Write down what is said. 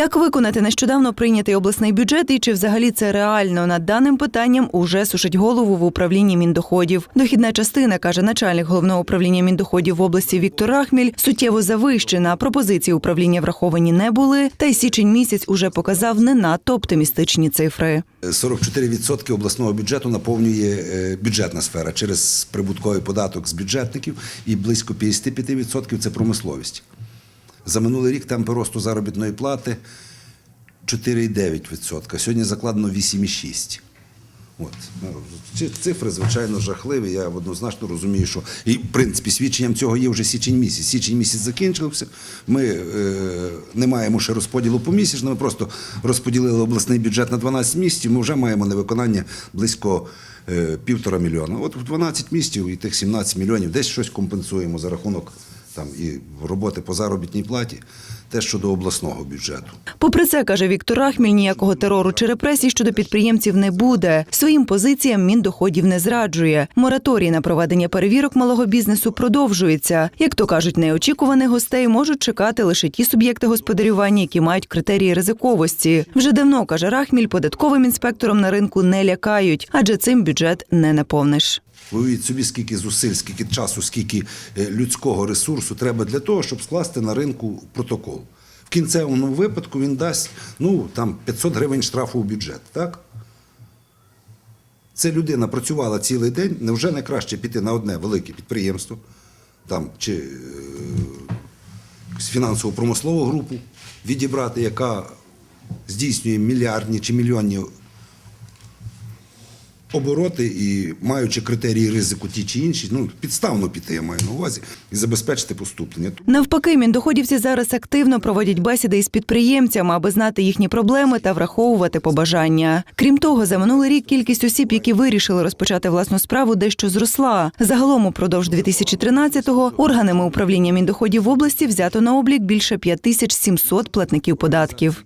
Як виконати нещодавно прийнятий обласний бюджет і чи взагалі це реально над даним питанням уже сушить голову в управлінні міндоходів. Дохідна частина каже начальник головного управління міндоходів в області Віктор Рахміль, суттєво завищена. Пропозиції управління враховані не були. Та й січень місяць уже показав не надто оптимістичні цифри. 44% обласного бюджету наповнює е, бюджетна сфера через прибутковий податок з бюджетників і близько 55% це промисловість. За минулий рік темпи росту заробітної плати 4,9%. Сьогодні закладено 8,6%. От. Ну, цифри, звичайно, жахливі. Я однозначно розумію, що і в принципі свідченням цього є вже січень місяць. Січень місяць закінчився. Ми е, не маємо ще розподілу помісячно. Ми просто розподілили обласний бюджет на 12 місяців. Ми вже маємо невиконання близько е, півтора мільйона. От в 12 місяців і тих 17 мільйонів десь щось компенсуємо за рахунок там і роботи по заробітній платі. Те щодо обласного бюджету. Попри це, каже Віктор Рахміль, ніякого терору чи репресій щодо підприємців не буде. Своїм позиціям міндоходів не зраджує. Мораторій на проведення перевірок малого бізнесу продовжується. Як то кажуть, неочікуваних гостей можуть чекати лише ті суб'єкти господарювання, які мають критерії ризиковості. Вже давно каже Рахміль, податковим інспектором на ринку не лякають, адже цим бюджет не наповниш. Уявіть собі, скільки зусиль, скільки часу, скільки е, людського ресурсу треба для того, щоб скласти на ринку протокол. В кінцевому випадку він дасть ну, там, 500 гривень штрафу у бюджет. Так? Це людина працювала цілий день. Невже не краще піти на одне велике підприємство там, чи е, фінансово-промислову групу відібрати, яка здійснює мільярдні чи мільйонні обороти і маючи критерії ризику ті чи інші, ну підставно піти, я маю на увазі, і забезпечити поступлення. Навпаки, міндоходівці зараз активно проводять бесіди із підприємцями, аби знати їхні проблеми та враховувати побажання. Крім того, за минулий рік кількість осіб, які вирішили розпочати власну справу, дещо зросла. Загалом упродовж 2013-го органами управління міндоходів в області взято на облік більше 5700 платників податків.